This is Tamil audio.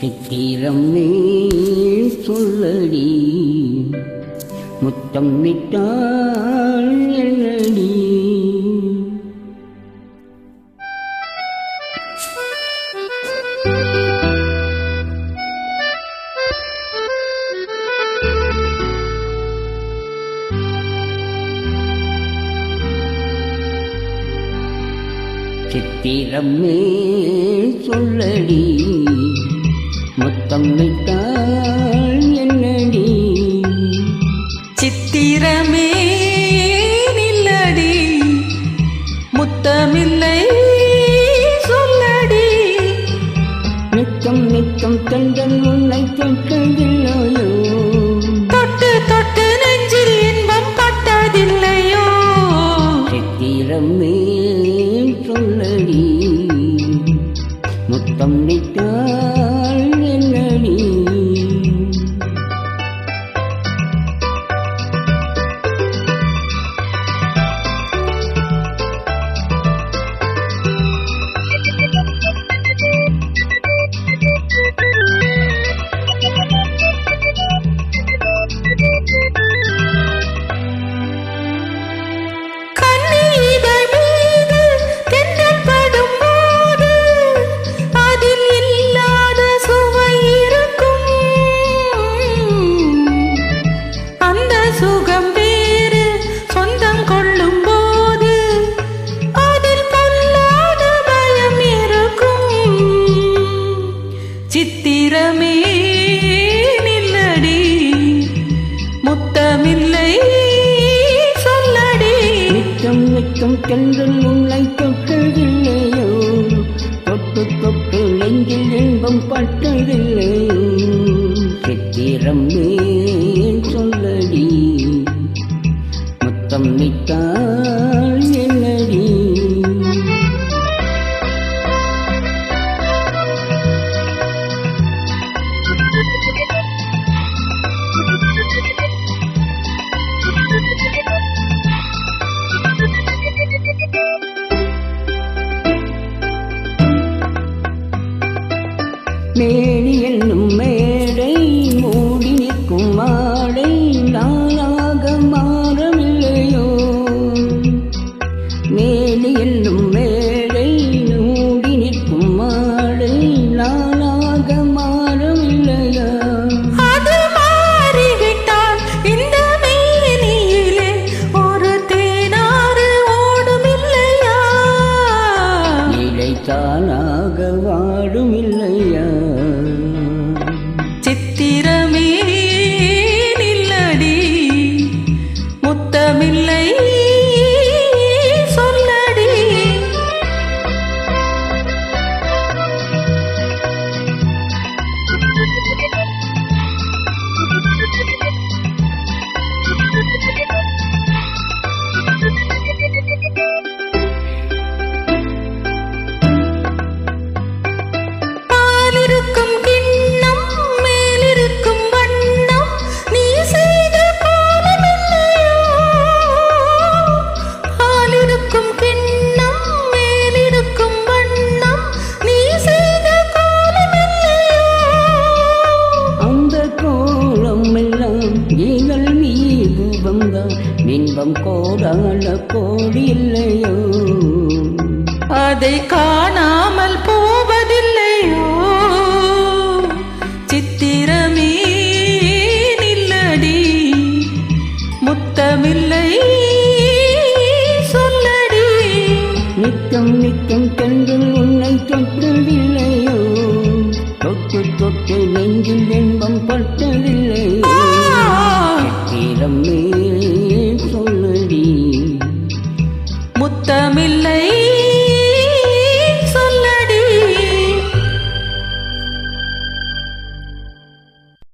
சித்திரம் நீ சொல்லடி. முத்தம் விட்டால் என்னடி? சித்திரமே சொல்லடி. முத்தம் விட்டால் என்னடி? சித்திரமே நில்லடி. முத்தமில்லை சொல்லடி. நித்தம் நித்தம் தந்தன் உன்னை தொட்டதில்லையோ? தொட்டு தொட்டு நெஞ்சில் இன்பம் பட்டதில்லையோ? சித்திரமே சொல்லடி. முத்தம் விட்டால் நித்தம் நித்தம் உன்னை தொட்டதில்லையோ? தொட்டு தொட்டு நெஞ்சில் இன்பம் பட்டதில்லையோ? சித்திரம் ஏன் சொல்லடி முத்தம் விட்டால் மேடி என்னும் மேடை மூடி நிற்கும் மாடை நாளாக மாறவில்லையோ? மேடி என்னும் மேடை மூடி நிற்கும் மாடை நாளாக மாறவில்லையோ? அது மாறிவிட்டால் முத்தமில்லை இன்பம் கோடான கோடி இல்லையோ அதை காணாமல் போவதில்லையோ? சித்திரமே நில்லடி முத்தமில்லை சொல்லடி. நித்தம் நித்தம் தென்றல் உன்னை தொட்டதில்லையோ தொட்டு தொட்டு நெஞ்சில் இன்பம் பட்டதில்லையோ? முத்தமில்லை